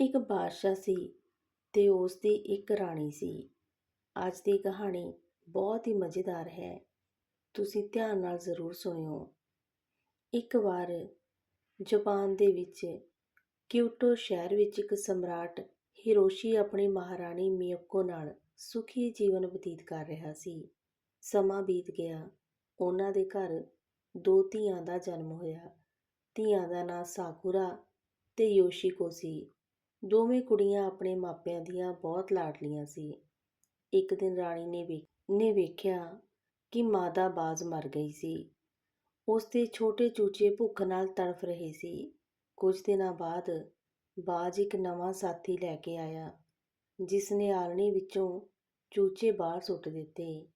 ਇੱਕ ਬਾਦਸ਼ਾਹ ਸੀ ਤੇ ਉਸ ਦੀ ਇੱਕ ਰਾਣੀ ਸੀ। ਅੱਜ ਦੀ ਕਹਾਣੀ ਬਹੁਤ ਹੀ ਮਜ਼ੇਦਾਰ ਹੈ। ਤੁਸੀਂ ਧਿਆਨ ਨਾਲ ਜ਼ਰੂਰ ਸੁਣਿਓ। ਇੱਕ ਵਾਰ ਜਾਪਾਨ ਦੇ ਵਿੱਚ ਕਿਊਟੋ ਸ਼ਹਿਰ ਵਿੱਚ ਇੱਕ ਸਮਰਾਟ ਹਿਰੋਸ਼ੀ ਆਪਣੀ ਮਹਾਰਾਣੀ ਮਿਯੋਕੋ ਨਾਲ ਸੁਖੀ ਜੀਵਨ ਬਤੀਤ ਕਰ ਰਿਹਾ ਸੀ। ਸਮਾਂ ਬੀਤ ਗਿਆ। ਉਹਨਾਂ ਦੇ ਘਰ ਦੋ ਧੀਆਂ ਦਾ ਜਨਮ ਹੋਇਆ। ਧੀਆਂ ਦਾ ਨਾਂ ਸਾਕੁਰਾ ਤੇ ਯੋਸ਼ੀਕੋ ਸੀ। ਦੋਵੇਂ ਕੁੜੀਆਂ ਆਪਣੇ ਮਾਪਿਆਂ ਦੀਆਂ ਬਹੁਤ ਲਾਡਲੀਆਂ ਸੀ। ਇੱਕ ਦਿਨ ਰਾਣੀ ਨੇ ਵੇ ਨੇ ਵੇਖਿਆ ਕਿ ਮਾਦਾ ਬਾਜ਼ ਮਰ ਗਈ ਸੀ। ਉਸ ਦੇ ਛੋਟੇ ਚੂਚੇ ਭੁੱਖ ਨਾਲ ਤੜਫ ਰਹੇ ਸੀ। ਕੁਝ ਦਿਨਾਂ ਬਾਅਦ ਬਾਜ਼ ਇੱਕ ਨਵਾਂ ਸਾਥੀ ਲੈ ਕੇ ਆਇਆ, ਜਿਸ ਨੇ ਆਲਣੀ ਵਿੱਚੋਂ ਚੂਚੇ ਬਾਹਰ ਸੁੱਟ ਦਿੱਤੇ।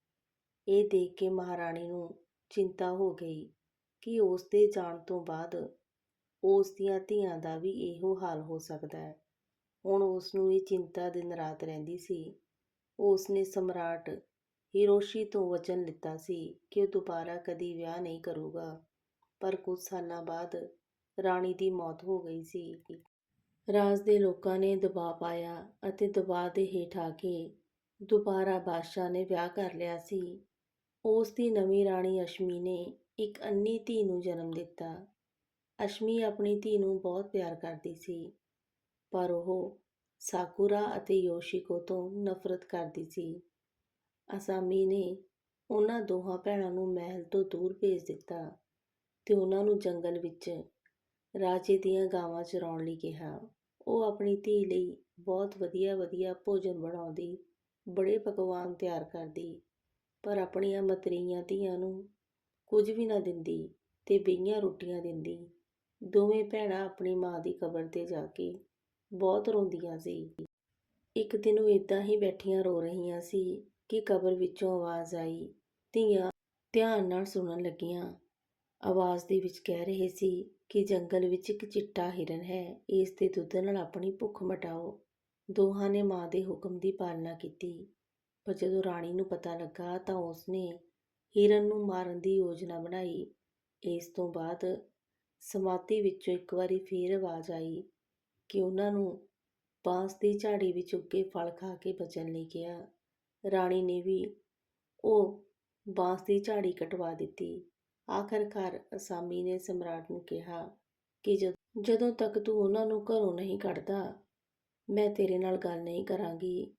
ਇਹ ਦੇਖ ਕੇ ਮਹਾਰਾਣੀ ਨੂੰ ਚਿੰਤਾ ਹੋ ਗਈ ਕਿ ਉਸ ਦੇ ਜਾਣ ਤੋਂ ਬਾਅਦ ਉਸ ਦੀਆਂ ਧੀਆਂ ਦਾ ਵੀ ਇਹੋ ਹਾਲ ਹੋ ਸਕਦਾ ਹੈ। ਹੁਣ ਉਸ ਨੂੰ ਇਹ ਚਿੰਤਾ ਦਿਨ ਰਾਤ ਰਹਿੰਦੀ ਸੀ। ਉਸ ਨੇ ਸਮਰਾਟ ਹਿਰੋਸ਼ੀ ਤੋਂ ਵਚਨ ਲਿੱਤਾ ਸੀ ਕਿ ਉਹ ਦੁਬਾਰਾ ਕਦੀ ਵਿਆਹ ਨਹੀਂ ਕਰੂਗਾ। ਪਰ ਕੁਝ ਸਾਲਾਂ ਬਾਅਦ ਰਾਣੀ ਦੀ ਮੌਤ ਹੋ ਗਈ ਸੀ। ਰਾਜ ਦੇ ਲੋਕਾਂ ਨੇ ਦਬਾਅ ਪਾਇਆ ਅਤੇ ਦਬਾਅ ਦੇ ਹੇਠ ਆ ਕੇ ਦੁਬਾਰਾ ਬਾਦਸ਼ਾਹ ਨੇ ਵਿਆਹ ਕਰ ਲਿਆ ਸੀ। ਉਸ ਦੀ ਨਵੀਂ ਰਾਣੀ ਅਸ਼ਮੀ ਨੇ ਇੱਕ ਅੰਨੀ ਧੀ ਨੂੰ ਜਨਮ ਦਿੱਤਾ। ਅਸ਼ਮੀ ਆਪਣੀ ਧੀ ਨੂੰ ਬਹੁਤ ਪਿਆਰ ਕਰਦੀ ਸੀ। ਪਰ ਉਹ ਸਾਕੁਰਾ ਅਤੇ ਯੋਸ਼ੀਕੋ ਤੋਂ ਨਫ਼ਰਤ ਕਰਦੀ ਸੀ। ਅਸਾਮੀ ਨੇ ਉਹਨਾਂ ਦੋਹਾਂ ਭੈਣਾਂ ਨੂੰ ਮਹਿਲ ਤੋਂ ਦੂਰ ਭੇਜ ਦਿੱਤਾ ਤੇ ਉਹਨਾਂ ਨੂੰ ਜੰਗਲ ਵਿੱਚ ਰਾਜੇ ਦੀਆਂ ਗਾਵਾਂ ਚਰਾਉਣ ਲਈ ਕਿਹਾ। ਉਹ ਆਪਣੀ ਧੀ ਲਈ ਬਹੁਤ ਵਧੀਆ ਵਧੀਆ ਭੋਜਨ ਬਣਾਉਂਦੀ, ਬੜੇ ਪਕਵਾਨ ਤਿਆਰ ਕਰਦੀ, ਪਰ ਆਪਣੀਆਂ ਮਤਰੀਆਂ ਧੀਆਂ ਨੂੰ ਕੁਝ ਵੀ ਨਾ ਦਿੰਦੀ ਤੇ ਬਈਆਂ ਰੋਟੀਆਂ ਦਿੰਦੀ। ਦੋਵੇਂ ਭੈਣਾਂ ਆਪਣੀ ਮਾਂ ਦੀ ਕਬਰ ਤੇ ਜਾ ਕੇ ਬਹੁਤ ਰੋਂਦੀਆਂ ਸੀ। ਇੱਕ ਦਿਨ ਉਹ ਇਦਾਂ ਹੀ ਬੈਠੀਆਂ ਰੋ ਰਹੀਆਂ ਸੀ ਕਿ ਕਬਰ ਵਿੱਚੋਂ ਆਵਾਜ਼ ਆਈ। ਧੀਆਂ ਧਿਆਨ ਨਾਲ ਸੁਣਨ ਲੱਗੀਆਂ। ਆਵਾਜ਼ ਦੇ ਵਿੱਚ ਕਹਿ ਰਹੇ ਸੀ ਕਿ ਜੰਗਲ ਵਿੱਚ ਇੱਕ ਚਿੱਟਾ ਹਿਰਨ ਹੈ। ਇਸ ਦੇ ਦੁੱਧ ਨਾਲ ਆਪਣੀ ਭੁੱਖ ਮਿਟਾਓ। ਦੋਹਾਂ ਨੇ ਮਾਂ ਦੇ ਹੁਕਮ ਦੀ ਪਾਲਣਾ ਕੀਤੀ। ਪਰ ਜਦੋਂ ਰਾਣੀ ਨੂੰ ਪਤਾ ਲੱਗਾ ਤਾਂ ਉਸਨੇ ਹਿਰਨ ਨੂੰ ਮਾਰਨ ਦੀ ਯੋਜਨਾ ਬਣਾਈ। ਇਸ ਤੋਂ ਬਾਅਦ ਸਮਾਤੀ ਵਿੱਚੋਂ ਇੱਕ ਵਾਰੀ ਫੇਰ ਆਵਾਜ਼ ਆਈ ਕਿ ਉਹਨਾਂ ਨੂੰ ਬਾਂਸ ਦੀ ਝਾੜੀ ਵਿੱਚ ਉੱਗੇ ਫਲ ਖਾ ਕੇ ਬਚਣ ਲਈ ਕਿਹਾ। ਰਾਣੀ ਨੇ ਵੀ ਉਹ ਬਾਂਸ ਦੀ ਝਾੜੀ ਕਟਵਾ ਦਿੱਤੀ। ਆਖਰਕਾਰ ਅਸਾਮੀ ਨੇ ਸਮਰਾਟ ਨੂੰ ਕਿਹਾ ਕਿ ਜਦੋਂ ਤੱਕ ਤੂੰ ਉਹਨਾਂ ਨੂੰ ਘਰੋਂ ਨਹੀਂ ਕੱਢਦਾ, ਮੈਂ ਤੇਰੇ ਨਾਲ ਗੱਲ ਨਹੀਂ ਕਰਾਂਗੀ।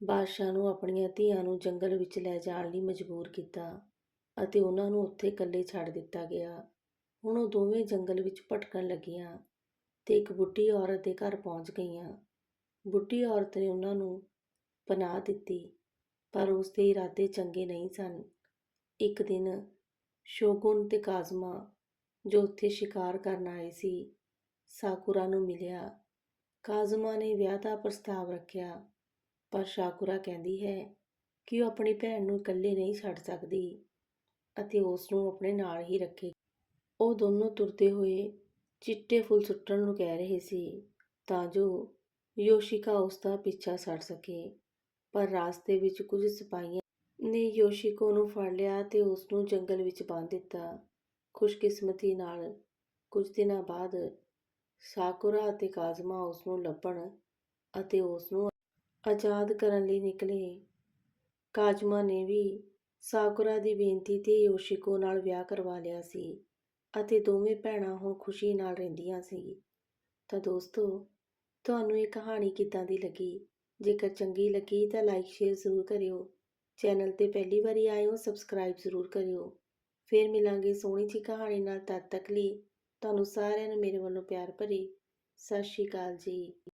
ਬਾਦਸ਼ਾਹ ਨੂੰ ਆਪਣੀਆਂ ਧੀਆਂ ਨੂੰ ਜੰਗਲ ਵਿੱਚ ਲੈ ਜਾਣ ਲਈ ਮਜਬੂਰ ਕੀਤਾ ਅਤੇ ਉਹਨਾਂ ਨੂੰ ਉੱਥੇ ਇਕੱਲੇ ਛੱਡ ਦਿੱਤਾ ਗਿਆ। ਹੁਣ ਉਹ ਦੋਵੇਂ ਜੰਗਲ ਵਿੱਚ ਭਟਕਣ ਲੱਗੀਆਂ। ਤੇ ਇੱਕ ਬੁੱਢੀ ਔਰਤ ਦੇ ਘਰ ਪਹੁੰਚ ਗਈਆਂ। ਬੁੱਢੀ ਔਰਤ ਨੇ ਉਹਨਾਂ ਨੂੰ ਪਨਾਹ ਦਿੱਤੀ, ਪਰ ਉਸ ਦੇ ਇਰਾਦੇ ਚੰਗੇ ਨਹੀਂ ਸਨ। ਇੱਕ ਦਿਨ ਸ਼ੋਗੁਨ ਤੇ ਕਾਜ਼ਮਾ ਜੋ ਉੱਥੇ ਸ਼ਿਕਾਰ ਕਰਨ ਆਏ ਸੀ, ਸਾਕੁਰਾ ਨੂੰ ਮਿਲਿਆ। ਕਾਜ਼ਮਾ ਨੇ ਵਿਆਹ ਦਾ ਪ੍ਰਸਤਾਵ ਰੱਖਿਆ, ਪਰ ਸ਼ਾਕੁਰਾ ਕਹਿੰਦੀ ਹੈ ਕਿ ਉਹ ਆਪਣੀ ਭੈਣ ਨੂੰ ਇਕੱਲੇ ਨਹੀਂ ਛੱਡ ਸਕਦੀ ਅਤੇ ਉਸ ਨੂੰ ਆਪਣੇ ਨਾਲ ਹੀ ਰੱਖੇ। ਉਹ ਦੋਨੋਂ ਤੁਰਦੇ ਹੋਏ ਚਿੱਟੇ ਫੁੱਲ ਸੁੱਟਣ ਨੂੰ ਕਹਿ ਰਹੇ ਸੀ ਤਾਂ ਜੋ ਯੋਸ਼ਿਕਾ ਉਸ ਦਾ ਪਿੱਛਾ ਛੱਡ ਸਕੇ। ਪਰ ਰਾਸਤੇ ਵਿੱਚ ਕੁਝ ਸਿਪਾਹੀਆਂ ਨੇ ਯੋਸ਼ਿਕੋ ਨੂੰ ਫੜ ਲਿਆ ਤੇ ਉਸ ਨੂੰ ਜੰਗਲ ਵਿੱਚ ਬੰਨ੍ਹ ਦਿੱਤਾ। ਖੁਸ਼ਕਿਸਮਤੀ ਨਾਲ ਕੁਝ ਦਿਨਾਂ ਬਾਅਦ ਸਾਕੁਰਾ ਅਤੇ ਕਾਜ਼ਮਾ ਉਸ ਨੂੰ ਲੱਭਣ ਅਤੇ ਉਸ ਨੂੰ ਆਜ਼ਾਦ ਕਰਨ ਲਈ ਨਿਕਲੇ। ਕਾਜ਼ਮਾ ਨੇ ਵੀ ਸਾਕੁਰਾ ਦੀ ਬੇਨਤੀ ਤੇ ਯੋਸ਼ਿਕੋ ਨਾਲ ਵਿਆਹ ਕਰਵਾ ਲਿਆ ਸੀ। ਅਤੇ ਦੋਵੇਂ ਭੈਣਾਂ ਹੁਣ ਖੁਸ਼ੀ ਨਾਲ ਰਹਿੰਦੀਆਂ ਸੀ। ਤਾਂ ਦੋਸਤੋ, ਤੁਹਾਨੂੰ ਇਹ ਕਹਾਣੀ ਕਿੱਦਾਂ ਦੀ ਲੱਗੀ? ਜੇਕਰ ਚੰਗੀ ਲੱਗੀ ਤਾਂ ਲਾਈਕ ਸ਼ੇਅਰ ਜ਼ਰੂਰ ਕਰਿਓ। ਚੈਨਲ ਤੇ ਪਹਿਲੀ ਵਾਰੀ ਆਏ ਹੋ ਸਬਸਕ੍ਰਾਈਬ ਜ਼ਰੂਰ ਕਰਿਓ। ਫਿਰ ਮਿਲਾਂਗੇ ਸੋਹਣੀ ਜੀ ਕਹਾਣੀ ਨਾਲ ਤਦ ਤੱਕ ਲਈ। ਤੁਹਾਨੂੰ ਸਾਰਿਆਂ ਨੂੰ ਮੇਰੇ ਵੱਲੋਂ ਪਿਆਰ ਭਰੀ। ਸਤਿ ਸ਼੍ਰੀ ਅਕਾਲ ਜੀ।